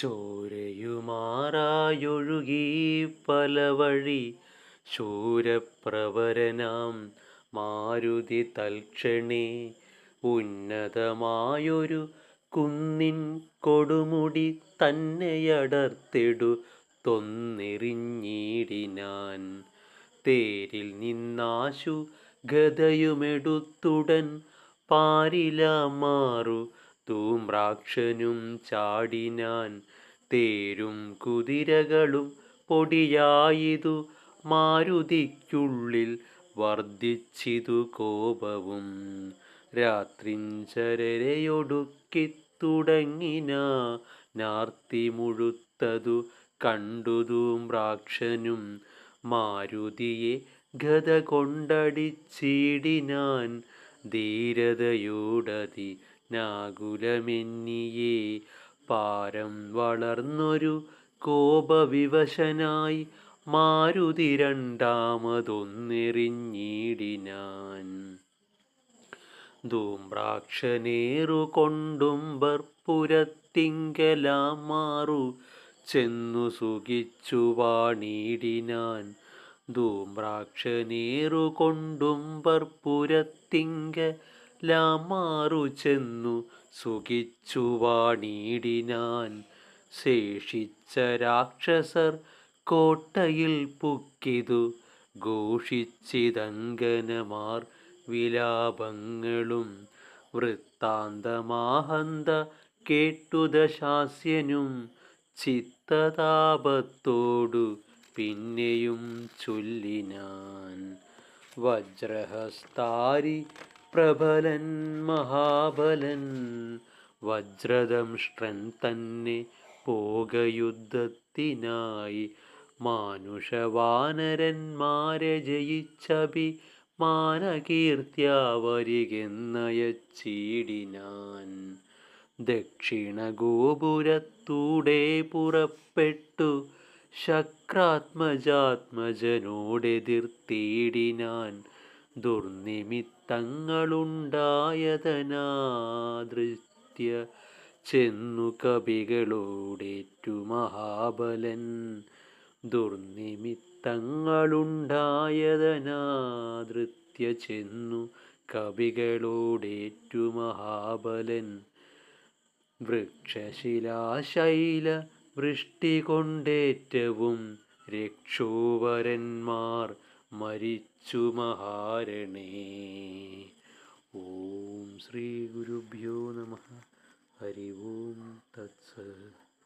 ചോരയുമാറായൊഴുകി പല വഴി ശൂരപ്രവരനാം മാരുതി തൽക്ഷണേ ഉന്നതമായൊരു കുന്നിൻ കൊടുമുടി തന്നെയടർത്തിടു തൊന്നെറിഞ്ഞിടിനാൻ തേരിൽ നിന്നാശു ഗതയുമെടുത്തുടൻ പാരിലാമാറു ധൂമ്രാക്ഷനും ചാടിനാൻ തേരും കുതിരകളും പൊടിയായിതു മാരുതിക്കുള്ളിൽ വർദ്ധിച്ചിതു കോപവും. രാത്രിഞ്ചരയൊടുക്കി തുടങ്ങിന നാർത്തി മുഴുത്തതു കണ്ടു ധൂമ്രാക്ഷനും മാരുതിയെ ഗത കൊണ്ടടിച്ചിടിനാൻ ധീരതയോടതി നാകുലമെന്നിയെ പാരം വളർന്നൊരു കോപവിവശനായി മാരുതി രണ്ടാമതൊന്നെറിഞ്ഞിടിനാൻ. ധൂമ്രാക്ഷനേറു കൊണ്ടുംബർ പുരത്തിങ്കലാം മാറു ചെന്നു സുഖിച്ചു വാണിടിനാൻ. ധൂമ്രാക്ഷനേറു കൊണ്ടും പർപ്പുരത്തിങ്ക ലാമാറു ചെന്നു സുഖിച്ചു വാണിടിനാൻ. ശേഷിച്ച രാക്ഷസർ കോട്ടയിൽ പുക്കിതു ഘോഷിച്ചിതങ്കനമാർ വിലാപങ്ങളും വൃത്താന്തമാഹന്ത കേട്ടുദശാസ്യനും ചിത്തതാപത്തോടു പിന്നെയും ചൊല്ലിനാൻ വജ്രഹസ്താരി പ്രബലൻ മഹാബലൻ. വജ്രദംഷ്ട്രൻ തന്നെ പോകയുദ്ധത്തിനായി. മാനുഷവാനരന്മാരെ ജയിച്ചഭി മാനകീർത്തിയാവരികെന്നയച്ചിടിനാൻ ദക്ഷിണ ദക്ഷിണഗോപുരത്തൂടെ പുറപ്പെട്ടു ശക്രാത്മജാത്മജനോടെതിർത്തിടിനാൻ ദുർനിമിത്തങ്ങളുണ്ടായതനാദൃത്യ ചെന്നു കവികളോടേറ്റു മഹാബലൻ. ദുർനിമിത്തങ്ങളുണ്ടായതനാദൃത്യ ചെന്നു കവികളോടേറ്റു മഹാബലൻ. വൃക്ഷശിലാശൈല വൃഷ്ടി കൊണ്ടേറ്റവും രക്ഷോവരന്മാർ മരിച്ചു മഹാരണേ. ഓം ശ്രീ ഗുരുഭ്യോ നമ. ഹരി ഓം തത്സ.